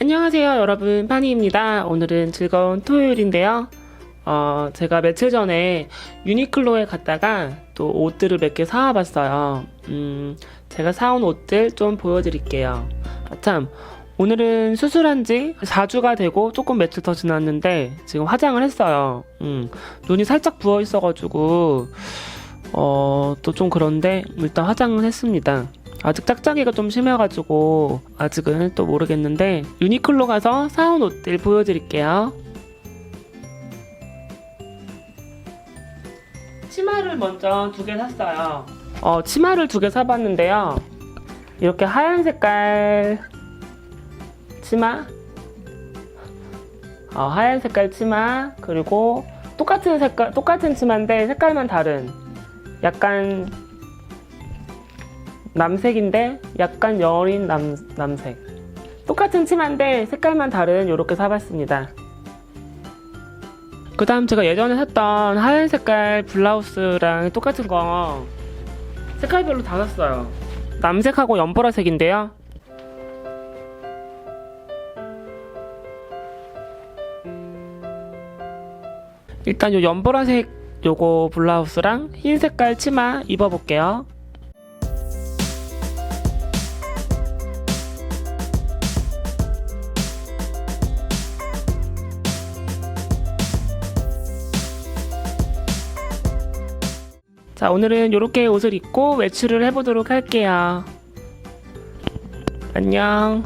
안녕하세요 여러분. 파니입니다. 오늘은 즐거운 토요일인데요. 어, 제가 며칠 전에 유니클로에 갔다가 또 옷들을 몇 개 사와 봤어요. 음, 제가 사온 옷들 좀 보여드릴게요. 아, 참 오늘은 수술한 지 4주가 되고 조금 며칠 더 지났는데 지금 화장을 했어요. 음, 눈이 살짝 부어 있어가지고 어, 또 좀 그런데 일단 화장을 했습니다 아직 짝짝이가 좀 심해가지고 아직은 또 모르겠는데 유니클로 가서 사온 옷들 보여드릴게요. 치마를 먼저 두 개 샀어요. 어, 치마를 두 개 사봤는데요. 이렇게 하얀 색깔 치마, 어, 하얀 색깔 치마 그리고 똑같은 색깔 똑같은 치마인데 색깔만 다른 약간 남색인데 약간 여린 남, 남색. 똑같은 치마인데 색깔만 다른 이렇게 사봤습니다. 그 다음 제가 예전에 샀던 하얀 색깔 블라우스랑 똑같은 거. 색깔별로 다 샀어요. 남색하고 연보라색인데요. 일단 요 연보라색 요거 블라우스랑 흰 색깔 치마 입어볼게요 자, 오늘은 이렇게 옷을 입고 외출을 해보도록 할게요. 안녕.